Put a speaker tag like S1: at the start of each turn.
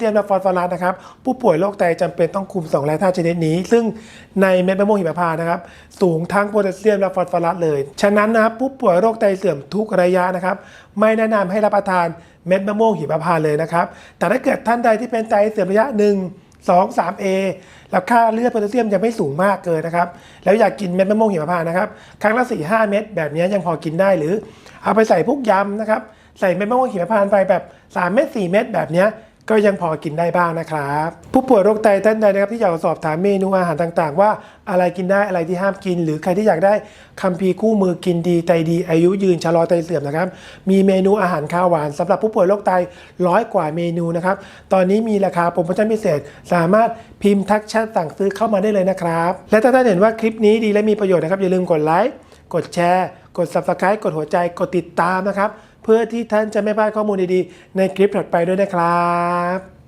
S1: เตรียมและฟอสฟอรัสนะครับ ผู้ป่วยโรคไตจำเป็นต้องคุมสองแร่ธาตุชนิดนี้ ซึ่งในเม็ดมะม่วงหิมพานต์นะครับ สูงทั้งโพแทสเซียมและฟอสฟอรัสเลย ฉะนั้นนะครับผู้ป่วยโรคไตเสื่อมทุกระยะนะครับ ไม่แนะนำให้รับประทานเม็ดมะม่วงหิมพานต์เลยนะครับ แต่ถ้าเกิดท่านใดที่เป็นไตเสื่อมระยะหนึ่ง2 3 A แล้วค่าเลือดโพแทสเซียมยังไม่สูงมากเกินนะครับ แล้วอยากกินเม็ดมะม่วงหิมพานต์นะครับ ครั้งละ 4 5 เม็ดแบบนี้ยังพอกินได้หรือ เอาไปใส่พวกยำนะครับ ใส่เม็ดมะม่วงหิมพานต์ไปแบบ 3 เม็ด4เม็ดแบบเนี้ ก็ยังพอกินได้บ้างนะครับ ผู้ป่วยโรคไตท่านใดนะครับที่อยากสอบถามเมนูอาหารต่างๆ ว่าอะไรกินได้อะไรที่ห้ามกิน หรือใครที่อยากได้คัมภีร์คู่มือกินดีไตดี อายุยืนชะลอไตเสื่อมนะครับ มีเมนูอาหารข้าวหวานสำหรับผู้ป่วยโรคไตร้อยกว่าเมนูนะครับตอนนี้มีราคาโปรโมชั่นพิเศษ สามารถพิมพ์ทักแชทสั่งซื้อเข้ามาได้เลยนะครับ และถ้าท่านเห็นว่าคลิปนี้ดีและมีประโยชน์นะครับอย่าลืมกดไลค์กดแชร์ กด subscribe กดหัวใจกดติดตามนะครับ เพื่อที่ท่านจะไม่พลาดข้อมูลดีๆ ในคลิปถัดไปด้วยนะครับ